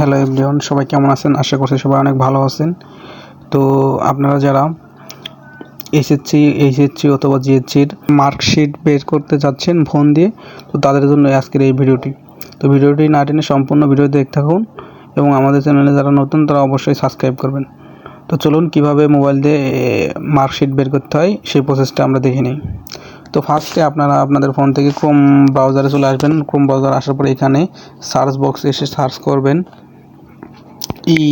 Hello everyone, সবাই কেমন আছেন? আশা করছি সবাই অনেক ভালো আছেন। তো আপনারা যারা এসএসসি, এইচএসসি অথবা জিএসসির মার্কশিট বের করতে যাচ্ছেন ফোন দিয়ে, তো তাদের জন্য আজকের এই ভিডিওটি। তো ভিডিওটি না টেনে সম্পূর্ণ ভিডিও দেখতে থাকুন এবং আমাদের চ্যানেলে যারা নতুন, তারা অবশ্যই সাবস্ক্রাইব করবেন। তো চলুন কীভাবে মোবাইল দিয়ে মার্কশিট বের করতে হয়, সেই প্রসেসটা আমরা দেখে নিই। তো ফার্স্টে আপনারা আপনাদের ফোন থেকে ক্রোম ব্রাউজারে চলে আসবেন। ক্রোম ব্রাউজার আসার পরে এখানে সার্চ বক্সে এসে সার্চ করবেন। E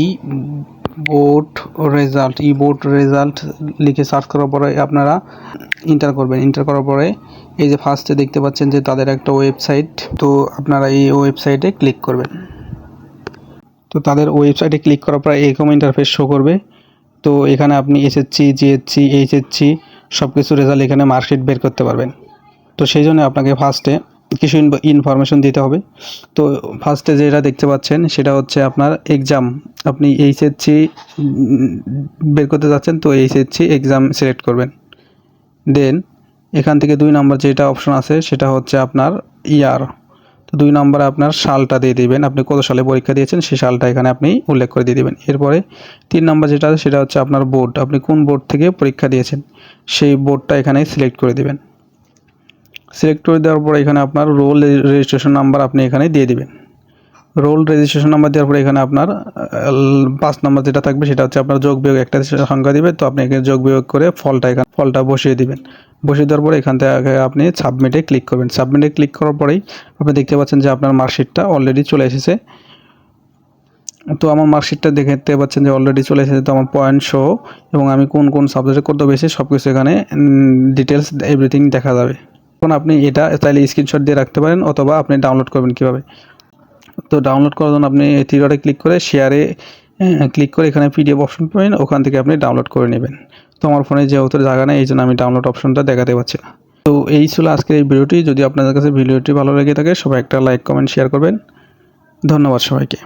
board result, E board result লিখে সার্চ করার পরে আপনারা ইন্টার করবেন। ইন্টার করার পরে এই যে ফার্স্টে দেখতে পাচ্ছেন যে তাদের একটা ওয়েবসাইট তো আপনারা এই ওয়েবসাইটে ক্লিক করবেন। তো তাদের ওয়েবসাইটে ক্লিক করার পরে এরকম ইন্টারফেস শো করবে। তো এখানে আপনি এসএসসি জিএসসি এইচএসসি সব কিছু রেজাল্ট এখানে মার্কশিট বের করতে পারবেন। তো সেই জন্য আপনাকে ফার্স্টে কিছু ইনফরমেশন দিতে হবে। তো ফার্স্টে যেটা দেখতে পাচ্ছেন, সেটা হচ্ছে আপনার এক্সাম আপনি এইচএসসি বের করতে যাচ্ছেন, তো এইচএসসি এক্সাম সিলেক্ট করবেন। দেন এখান থেকে দুই নম্বর যেটা অপশন আছে, সেটা হচ্ছে আপনার ইয়ার তো দুই নম্বরে আপনার সালটা দিয়ে দিবেন। আপনি কত সালে পরীক্ষা দিয়েছেন, সেই সালটা এখানে আপনি উল্লেখ করে দিয়ে দিবেন। এরপরে তিন নম্বর যেটা আছে, সেটা হচ্ছে আপনার বোর্ড আপনি কোন বোর্ড থেকে পরীক্ষা দিয়েছেন, সেই বোর্ডটা এখানে সিলেক্ট করে দিবেন। সিলেক্ট করে দেওয়ার পরে এখানে আপনার রোল রেজিস্ট্রেশন নাম্বার আপনি এখানে দিয়ে দিবেন। রোল রেজিস্ট্রেশন নাম্বার দেওয়ার পরে এখানে আপনার পাঁচ নাম্বার যেটা থাকবে সেটা হচ্ছে আপনার যোগ বিয়োগ একটা সংখ্যা দিবে। তো আপনি এখানে যোগ বিয়োগ করে ফলটা এখানে, ফলটা বসিয়ে দিবেন। বসিয়ে দেওয়ার পরে এখান থেকে আপনি সাবমিটে ক্লিক করবেন। সাবমিটে ক্লিক করার পরেই আপনি দেখতে পাচ্ছেন যে আপনার মার্কশিটটা অলরেডি চলে এসেছে। তো আমার মার্কশিটটা দেখতে পাচ্ছেন যে অলরেডি চলে এসেছে। তো আমার পয়েন্ট শো এবং আমি কোন কোন সাবজেক্টে করতে পেরেছি সব কিছু এখানে ডিটেলস এভরিথিং দেখা যাবে। এখন আপনি এটা চাইলে স্ক্রিনশট দিয়ে রাখতে পারেন অথবা আপনি ডাউনলোড করবেন কীভাবে। তো ডাউনলোড করার জন্য আপনি থ্রিডটে ক্লিক করে শেয়ারে ক্লিক করে এখানে পিডিএফ অপশন পাবেন, ওখান থেকে আপনি ডাউনলোড করে নেবেন। তো আমার ফোনে যেহেতু জায়গা নেই এই জন্য আমি ডাউনলোড অপশনটা দেখাতে পারছি না। তো এই ছিল আজকের এই ভিডিওটি। যদি আপনাদের কাছে ভিডিওটি ভালো লেগে থাকে, সবাই একটা লাইক কমেন্ট শেয়ার করবেন। ধন্যবাদ সবাইকে।